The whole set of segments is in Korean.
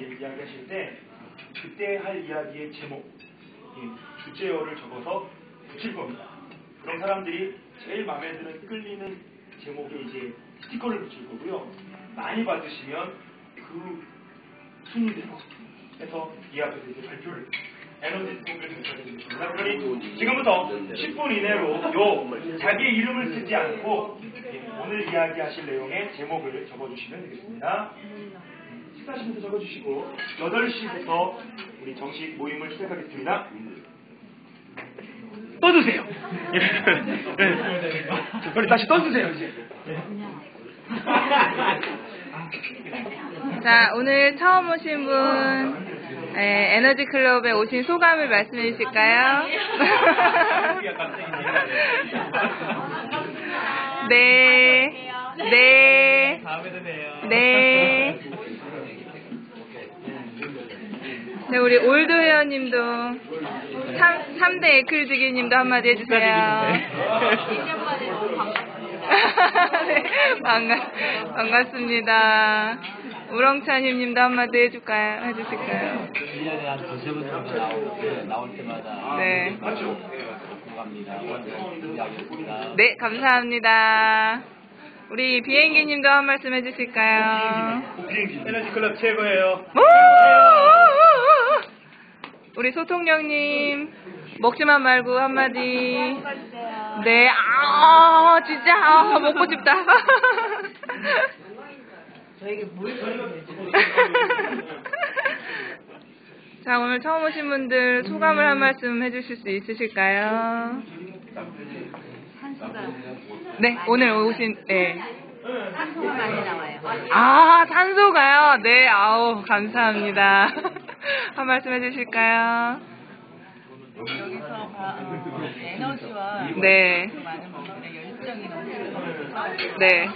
이야기하실 때 그때 할 이야기의 제목, 이 주제어를 적어서 붙일 겁니다. 그럼 사람들이 제일 마음에 드는 끌리는 제목에 이제 스티커를 붙일 거고요. 많이 받으시면 그 순위대로 해서 이 앞에서 이제 발표를 에너지 스토크를 전달해드리겠습니다. 그러니 지금부터 10분 이내로 요 자기의 이름을 쓰지 않고 예, 오늘 이야기하실 내용의 제목을 적어주시면 되겠습니다. 식사하시면서 적어주시고 8시부터 우리 정식 모임을 시작하겠습니다. 떠드세요. 예. 예. 빨리 다시 떠드세요 이제. 자, 오늘 처음 오신 분, 에, 에너지 클럽에 오신 소감을 말씀해 주실까요? 네, 네, 네. 네, 우리 올드 회원님도 3, 대 에클즈기님도 한마디 해주세요. 네, 반갑, 반갑습니다. 우렁차님님도 한마디 해줄까요? 해주실까요? 1년에 한 두세 번 정도 나올, 나올 때마다 네. 네, 감사합니다. 우리 비행기님도 한 말씀 해주실까요? 비행기. 에너지 클럽 최고예요. 우! 우리 소통령님 먹지만 말고 한마디. 네, 아 진짜 아, 먹고 싶다. 자 오늘 처음 오신 분들 소감을 한 말씀 해주실 수 있으실까요? 네 오늘 오신 네. 산소가 많이 나와요. 아, 산소가요? 네, 아우, 감사합니다. 한 말씀 해 주실까요? 여기서 봐, 어, 에너지와 네, 많은 분들의 열정이 넘치는 네.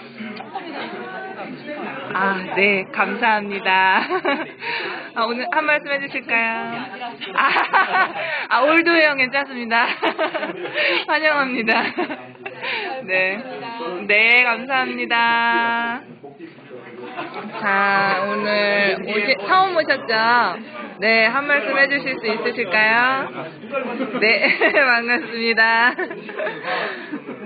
아, 네, 감사합니다. 아, 오늘 한 말씀 해주실까요? 아, 아 올드 형 괜찮습니다. 환영합니다. 네, 네, 감사합니다. 자, 오늘 오시, 처음 오셨죠? 네, 한 말씀 해주실 수 있으실까요? 네, 반갑습니다.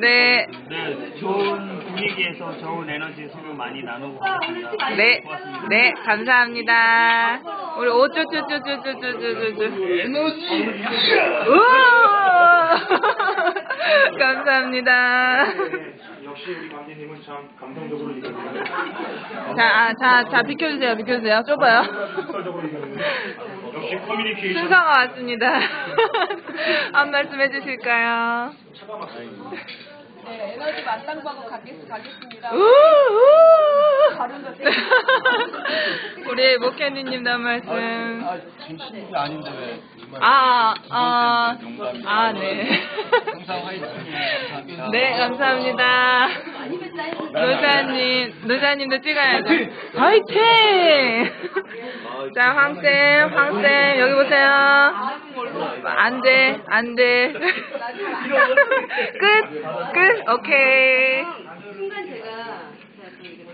네, 네, 좋은 분위기에서 좋은 에너지 서로 많이 나누고 있습니다. 네, 네, 감사합니다. 우리 오쭈쭈쭈쭈쭈쭈쭈쭈. 에너지! 우와! 감사합니다. 역시 우리 관계님은 참 감성적으로 얘기합니다. 자, 아, 자, 자, 비켜주세요, 비켜주세요. 좁아요. 역시 커뮤니케이션. 순서가 왔습니다. 한 말씀 해주실까요? 네, 에너지 만땅하고 가겠습니다. 우 우! 다른 것 우리 목현이님도 한 말씀. 아, 지금 신입이 아닌데 왜? 아, 아, 아, 네. 항상 화이팅. 네, 감사합니다. 노사님, 노사님도 찍어야죠. 화이팅! 자, 황쌤, 황쌤, 여기 보세요. 안 돼, 안 돼. 끝, 끝, 오케이. 순간 제가 방송에서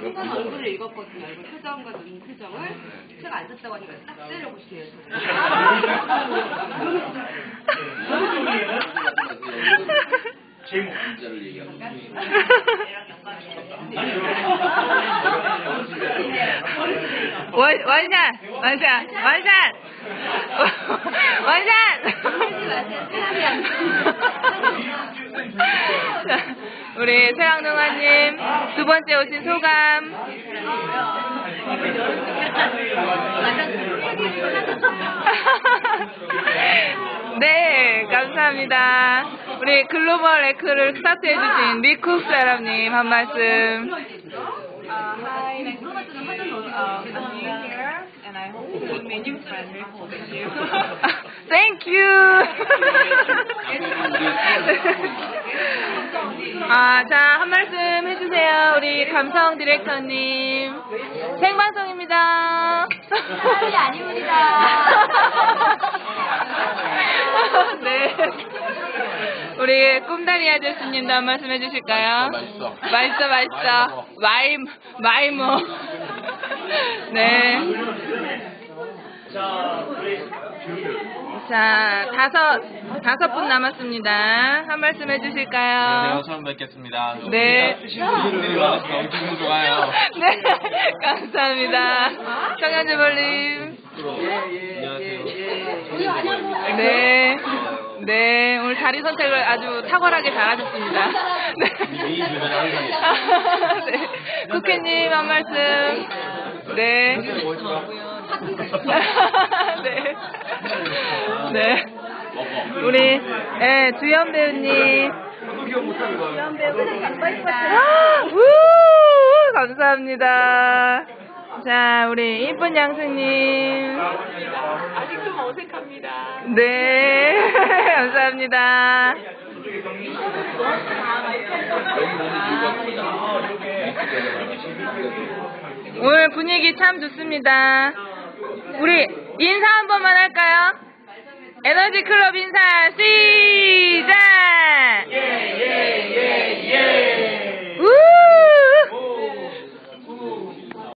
순간 얼굴을 읽었거든요. 얼굴 표정과 눈 표정을 제가 안 썼다고 하니까 딱 때려보시네요. 제목. 원, 원샷, 원샷, 원샷! 원샷! 자, 우리 최양동아님 두 번째 오신 소감. 네, 감사합니다. 우리 글로벌 에크를 스타트해 주신 미쿡 사람님 한 말씀. Uh, hi, uh, here, and I hope new friends you. Thank you. 아, 자, 한 말씀 해주세요. 우리 감성 디렉터님. 생방송입니다. 사람이 아닙니다. 네. 우리 꿈다리 아저씨님도 한 말씀 해주실까요? 맛있어. 맛있어, 맛있어. 마임, 마이모. 네. 자, 다섯, 다섯 분 남았습니다. 한 말씀 해주실까요? 안녕하세요. 처음 뵙겠습니다. 네. 분들이 많아서 너무 기분 좋아요. 네, 감사합니다. 청년주벌님. 안녕하세요. 네. 네, 오늘 자리 선택을 아주 탁월하게 잘하셨습니다. 네. 이 주변에 항상 네. 국회님 한 말씀. 네. 네. 네. 우리 예, 주연 배우님. 주연 배우님 아, 우, 감사합니다. 자, 우리 이쁜 양수님. 아직 좀 어색합니다. 네, 감사합니다. 오늘 분위기 참 좋습니다. 우리 인사 한 번만 할까요? 에너지 클럽 인사 시작!